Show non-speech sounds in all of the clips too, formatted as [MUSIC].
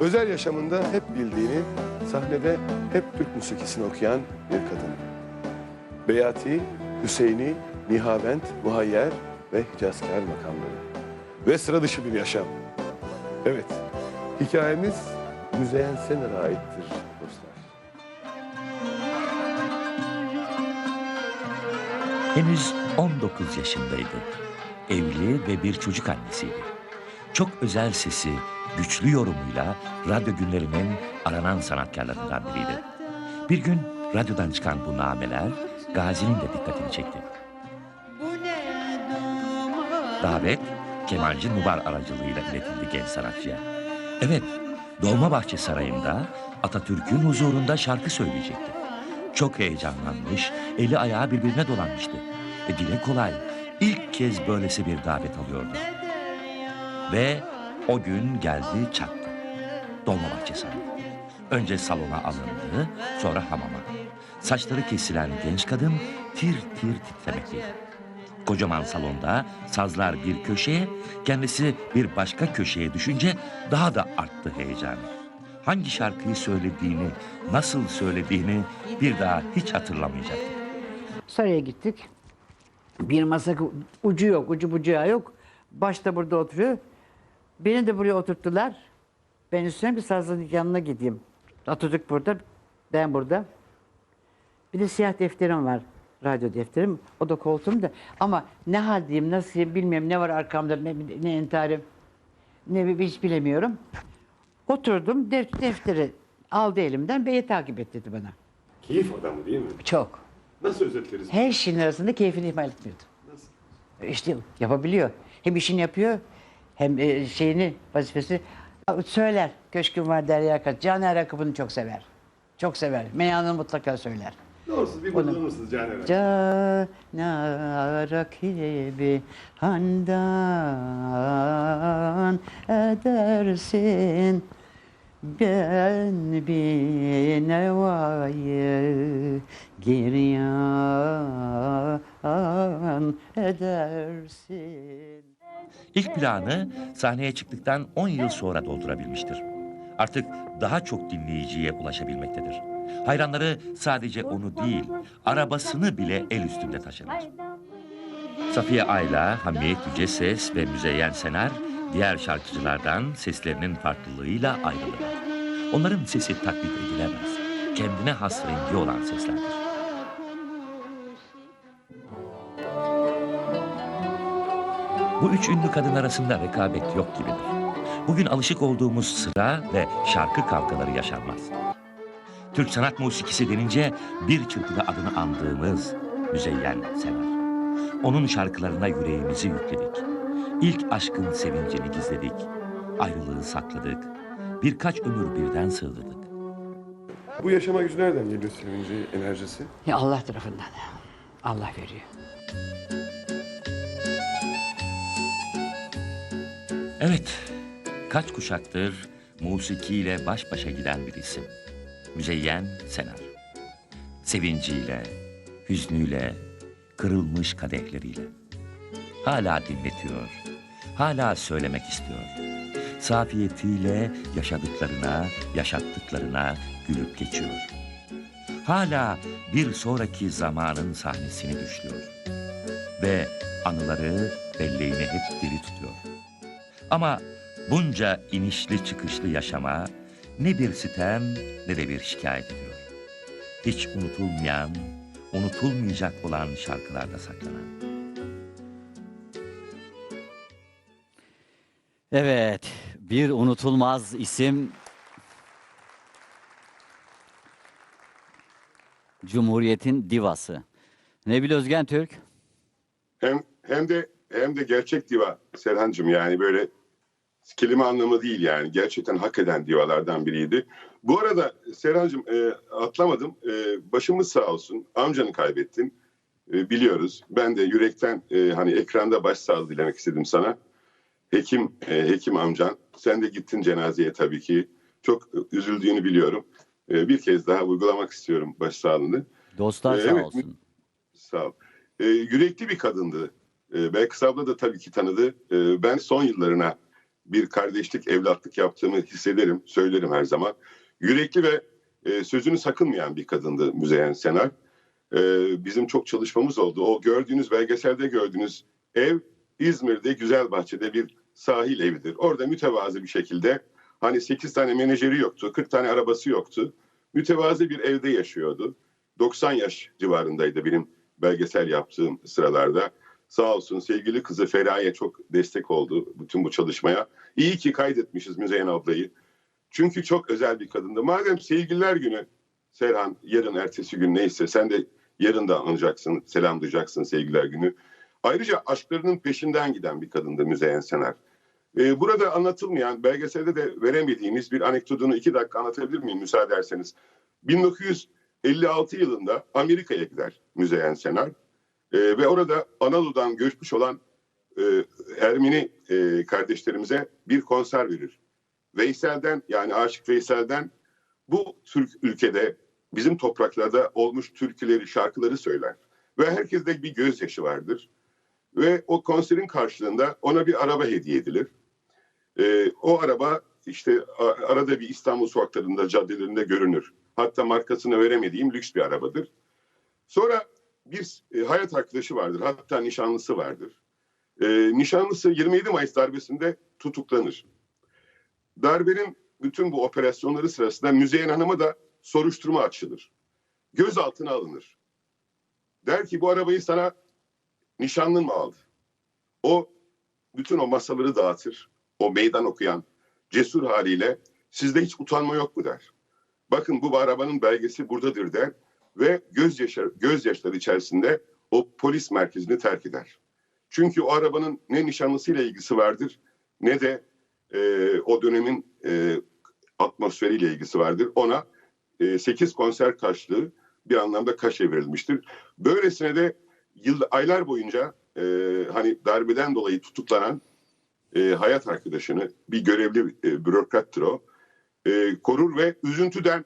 Özel yaşamında hep bildiğini, sahnede hep Türk musikisini okuyan bir kadın. Beyati, Hüseyini, Nihavent, Muhayyer ve Hicazkar makamları. Ve sıra dışı bir yaşam. Evet, hikayemiz Müzeyyen Sener'e aittir dostlar. Henüz 19 yaşındaydı. Evli ve bir çocuk annesiydi. Çok özel sesi, güçlü yorumuyla radyo günlerinin aranan sanatkarlarından biriydi. Bir gün radyodan çıkan bu nameler Gazi'nin de dikkatini çekti. Davet Kemalci Nubar aracılığıyla iletildi genç sanatçıya. Evet, Dolmabahçe Sarayı'nda Atatürk'ün huzurunda şarkı söyleyecekti. Çok heyecanlanmış, eli ayağı birbirine dolanmıştı. E dile kolay, ilk kez böylesi bir davet alıyordu. Ve o gün geldi çattı. Dolmabahçe Sarayı. Önce salona alındı, sonra hamama. Saçları kesilen genç kadın tir tir titremekteydi. Kocaman salonda sazlar bir köşeye, kendisi bir başka köşeye düşünce daha da arttı heyecanı. Hangi şarkıyı söylediğini, nasıl söylediğini bir daha hiç hatırlamayacaktı. Saraya gittik. Bir masa ucu yok, ucu bucağı yok. Başta burada oturuyor. Beni de buraya oturttular. Ben istiyorum bir sazın yanına gideyim. Atatürk burada, ben burada. Bir de siyah defterim var. Radyo defterim. O da koltuğumda. Ama ne haldeyim, nasılyım bilmiyorum. Ne var arkamda, ne, ne entarim, ne hiç bilemiyorum. Oturdum, def- defteri aldı elimden. Bey'i takip et dedi bana. Keyif adamı değil mi? Çok. Nasıl özetleriz? Her şeyin arasında keyfini ihmal etmiyordu. İşte yapabiliyor. Hem işini yapıyor hem e, şeyini, vazifesi söyler. Köşküm var Derya Kaç. Caner Akıp'ını çok sever. Çok sever. Meyanını mutlaka söyler. Doğrusu bir mutlu musunuz Caner Caner rakibi handan edersin ben bir nevayı giryan edersin. İlk planı sahneye çıktıktan 10 yıl sonra doldurabilmiştir. Artık daha çok dinleyiciye ulaşabilmektedir. Hayranları sadece onu değil, arabasını bile el üstünde taşırlar. Safiye Ayla, Hamiyet Yüce Ses ve Müzeyyen Senar diğer şarkıcılardan seslerinin farklılığıyla ayrılırlar. Onların sesi taklit edilemez. Kendine has rengi olan seslerdir. Bu üç ünlü kadın arasında rekabet yok gibidir. Bugün alışık olduğumuz sıra ve şarkı kavgaları yaşanmaz. Türk sanat musikisi denince bir çırpıda adını andığımız Müzeyyen Senar. Onun şarkılarına yüreğimizi yükledik. İlk aşkın sevincini gizledik. Ayrılığı sakladık. Birkaç ömür birden sığdırdık. Bu yaşama gücü nereden geliyor sevinci, enerjisi? Ya Allah tarafından. Allah veriyor. Evet, kaç kuşaktır musikiyle baş başa giden bir isim. Müzeyyen Senar. Sevinciyle, hüznüyle, kırılmış kadehleriyle. Hala dinletiyor, hala söylemek istiyor. Safiyetiyle yaşadıklarına, yaşattıklarına gülüp geçiyor. Hala bir sonraki zamanın sahnesini düşlüyor. Ve anıları belleğini hep diri tutuyor. Ama bunca inişli çıkışlı yaşama ne bir sitem ne de bir şikayet ediyor. Hiç unutulmayan, unutulmayacak olan şarkılarda saklanan. Evet, bir unutulmaz isim. Cumhuriyet'in divası. Nebil Özgen Türk. Hem hem de hem de gerçek diva Serhancığım yani böyle kelime anlamı değil yani gerçekten hak eden divalardan biriydi. Bu arada Serhancığım e, atlamadım. E, başımız sağ olsun. Amcanı kaybettin. E, biliyoruz. Ben de yürekten e, hani ekranda başsağlığı dilemek istedim sana. Hekim e, hekim amcan. Sen de gittin cenazeye tabii ki. Çok üzüldüğünü biliyorum. E, bir kez daha uygulamak istiyorum başsağlığını. Dostlar Ee, sağ evet, olsun. Sağ ol. Ee, yürekli bir kadındı. Ee, belki Sabla da tabii ki tanıdı. Ee, ben son yıllarına bir kardeşlik, evlatlık yaptığımı hissederim, söylerim her zaman. Yürekli ve e, sözünü sakınmayan bir kadındı Müzeyyen Senar. E, bizim çok çalışmamız oldu. O gördüğünüz belgeselde gördüğünüz ev İzmir'de Güzelbahçe'de bir sahil evidir. Orada mütevazı bir şekilde hani 8 tane menajeri yoktu, 40 tane arabası yoktu. Mütevazı bir evde yaşıyordu. 90 yaş civarındaydı benim belgesel yaptığım sıralarda. Sağ olsun sevgili kızı Feraye çok destek oldu bütün bu çalışmaya. İyi ki kaydetmişiz Müzeyyen ablayı. Çünkü çok özel bir kadındı. Madem sevgililer günü Serhan yarın ertesi gün neyse sen de yarın da anacaksın, selam duyacaksın sevgililer günü. Ayrıca aşklarının peşinden giden bir kadındı Müzeyyen Senar. Ee, burada anlatılmayan, belgeselde de veremediğimiz bir anekdotunu iki dakika anlatabilir miyim müsaade ederseniz? 1956 yılında Amerika'ya gider Müzeyyen Senar. Ee, ve orada Anadolu'dan göçmüş olan e, Ermeni e, kardeşlerimize bir konser verir. Veysel'den yani Aşık Veysel'den bu Türk ülkede bizim topraklarda olmuş türküleri, şarkıları söyler. Ve herkeste bir gözyaşı vardır. Ve o konserin karşılığında ona bir araba hediye edilir. Ee, o araba işte arada bir İstanbul sokaklarında, caddelerinde görünür. Hatta markasını veremediğim lüks bir arabadır. Sonra bir e, hayat arkadaşı vardır. Hatta nişanlısı vardır. E, nişanlısı 27 Mayıs darbesinde tutuklanır. Darbenin bütün bu operasyonları sırasında Müzeyyen Hanım'a da soruşturma açılır. Gözaltına alınır. Der ki bu arabayı sana nişanlın mı aldı? O bütün o masaları dağıtır. O meydan okuyan cesur haliyle sizde hiç utanma yok mu der. Bakın bu arabanın belgesi buradadır der ve gözyaşları, gözyaşları içerisinde o polis merkezini terk eder. Çünkü o arabanın ne nişanlısıyla ilgisi vardır ne de e, o dönemin e, atmosferiyle ilgisi vardır. Ona e, 8 konser karşılığı bir anlamda kaşe verilmiştir. Böylesine de yıl, aylar boyunca e, hani darbeden dolayı tutuklanan e, hayat arkadaşını bir görevli e, bürokrattır o e, korur ve üzüntüden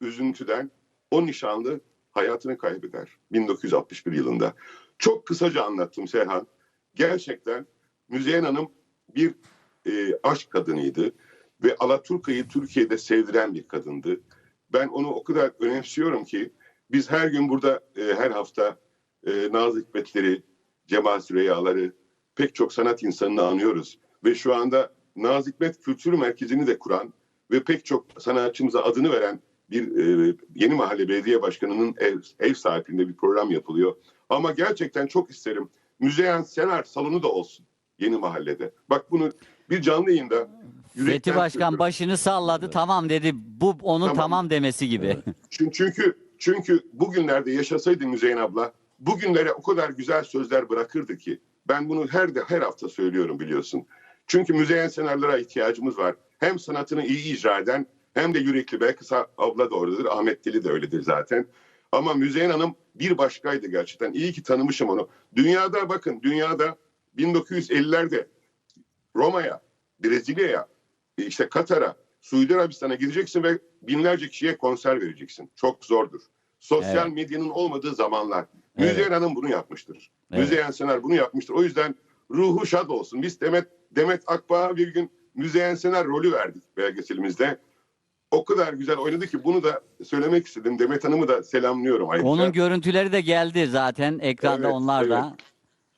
üzüntüden o nişanlı hayatını kaybeder 1961 yılında. Çok kısaca anlattım Serhan. Gerçekten Müzeyyen Hanım bir e, aşk kadınıydı ve Alaturka'yı Türkiye'de sevdiren bir kadındı. Ben onu o kadar önemsiyorum ki biz her gün burada e, her hafta e, Nazım Hikmetleri, Cemal Süreyyaları, pek çok sanat insanını anıyoruz. Ve şu anda Nazım Hikmet Kültür Merkezi'ni de kuran ve pek çok sanatçımıza adını veren bir e, yeni mahalle belediye başkanının ev, ev sahipliğinde bir program yapılıyor. Ama gerçekten çok isterim Müzeyyen Senar salonu da olsun yeni mahallede. Bak bunu bir canlı yayında Fethi Başkan söylüyorum. başını salladı tamam dedi. Bu onun Tamam. tamam, demesi gibi. Çünkü, çünkü çünkü bugünlerde yaşasaydı Müzeyyen abla bugünlere o kadar güzel sözler bırakırdı ki ben bunu her de her hafta söylüyorum biliyorsun. Çünkü Müzeyyen Senarlara ihtiyacımız var. Hem sanatını iyi icra eden hem de yürekli belki abla da oradadır. Ahmet Dili de öyledir zaten. Ama Müzeyyen Hanım bir başkaydı gerçekten. İyi ki tanımışım onu. Dünyada bakın dünyada 1950'lerde Roma'ya, Brezilya'ya, işte Katar'a, Suudi Arabistan'a gideceksin ve binlerce kişiye konser vereceksin. Çok zordur. Sosyal Evet. medyanın olmadığı zamanlar. Evet. Müzeyyen Hanım bunu yapmıştır. Evet. Müzeyyen Senar bunu yapmıştır. O yüzden ruhu şad olsun. Biz Demet, Demet Akbağ'a bir gün Müzeyyen Senar rolü verdik belgeselimizde. O kadar güzel oynadı ki bunu da söylemek istedim. Demet Hanım'ı da selamlıyorum ayrıca. Onun görüntüleri de geldi zaten ekranda Evet, onlar da.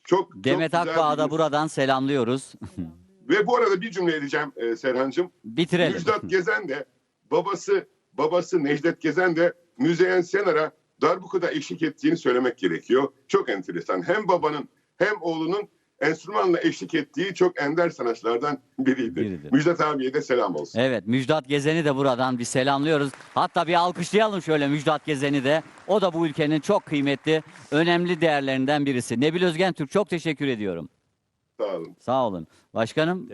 çok, çok Demet güzel Akbağ'ı da buradan selamlıyoruz. [LAUGHS] Ve bu arada bir cümle edeceğim e, Serhan'cığım. Bitirelim. Müjdat [LAUGHS] Gezen de babası babası Necdet Gezen de Müzeyyen Senar'a darbukada eşlik ettiğini söylemek gerekiyor. Çok enteresan. Hem babanın hem oğlunun enstrümanla eşlik ettiği çok ender sanatçılardan biriydi. Biridir. Müjdat abiye de selam olsun. Evet Müjdat Gezen'i de buradan bir selamlıyoruz. Hatta bir alkışlayalım şöyle Müjdat Gezen'i de. O da bu ülkenin çok kıymetli, önemli değerlerinden birisi. Nebil Özgen Türk çok teşekkür ediyorum. Sağ olun. Sağ olun. Başkanım